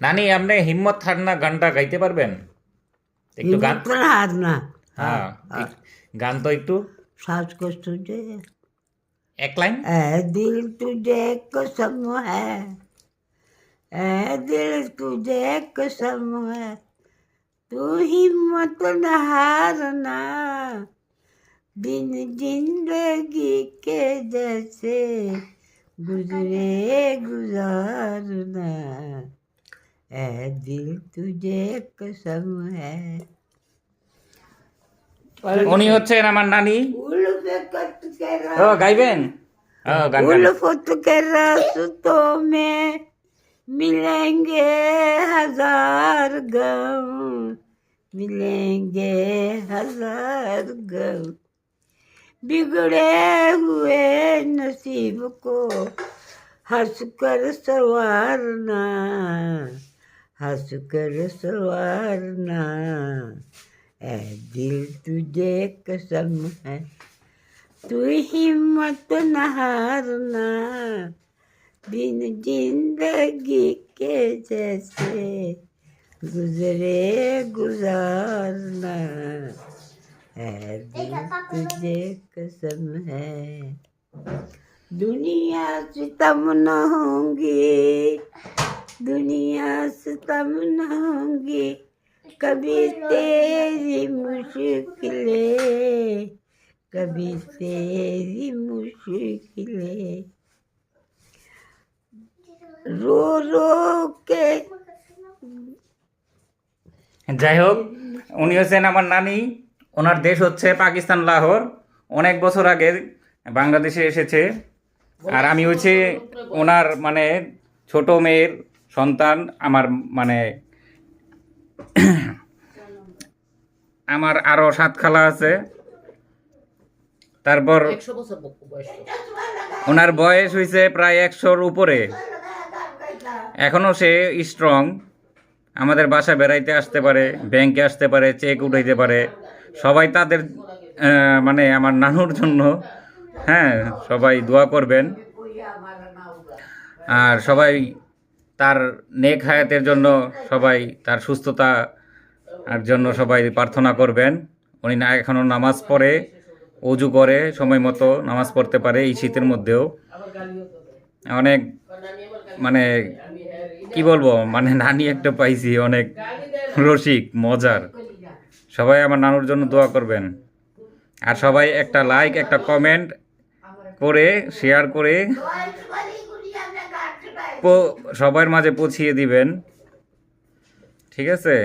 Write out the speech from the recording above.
নানি আপনি হিম্মত হারনা গানটা গাইতে পারবেন একটু গান हिम्मत ना हारना হ্যাঁ এক- গান তো একটু सास को तुझे এক লাইন ऐ दिल तुझे कसम है ऐ दिल तुझे कसम है तू हिम्मत न हारना दिन जिंदगी के जैसे गुजरे गुजारना ऐ दिल तुझे कसम है উনি হচ্ছেন আমার নানি उल्फ कट के ও গাইবেন ও গান গান उल्फत के रास्तों में मिलेंगे हजार गम मिलेंगे हजार गम बिगड़े हुए नसीब को हंस कर संवारना हंस कर संवारना। ऐ दिल तुझे कसम है, तू हिम्मत न हारना बिन ज़िंदगी के जैसे गुजरे गुजारना। है दिल तुझे कसम है, दुनिया सितम न होंगी। दुनिया सितम न होंगी कभी तेरी मुश्किलें कभी तेरी मुश्किलें रो रो के যাই হোক উনি হচ্ছেন আমার নানি ওনার দেশ হচ্ছে পাকিস্তান লাহোর অনেক বছর আগে বাংলাদেশে এসেছে আর আমি হচ্ছে ওনার মানে ছোট মেয়ের সন্তান আমার মানে আমার আরও সাত খালা আছে। তারপর ওনার বয়স হয়েছে প্রায় একশোর উপরে। এখনও সে স্ট্রং আমাদের বাসা বেড়াইতে আসতে পারে ব্যাংকে আসতে পারে চেক উঠাইতে পারে। সবাই তাদের মানে আমার নানুর জন্য হ্যাঁ সবাই দোয়া করবেন। আর সবাই তার নেক হায়াতের জন্য সবাই, তার সুস্থতা আর জন্য সবাই প্রার্থনা করবেন। উনি না এখনও নামাজ পড়ে, অজু করে, সময় মতো নামাজ পড়তে পারে এই শীতের মধ্যেও। অনেক মানে কি বলব মানে নানি একটা পাইছি, অনেক রসিক, মজার। সবাই আমার নানুর জন্য দোয়া করবেন। আর সবাই একটা লাইক একটা কমেন্ট করে শেয়ার করে সবার মাঝে পৌঁছিয়ে দিবেন। ঠিক আছে?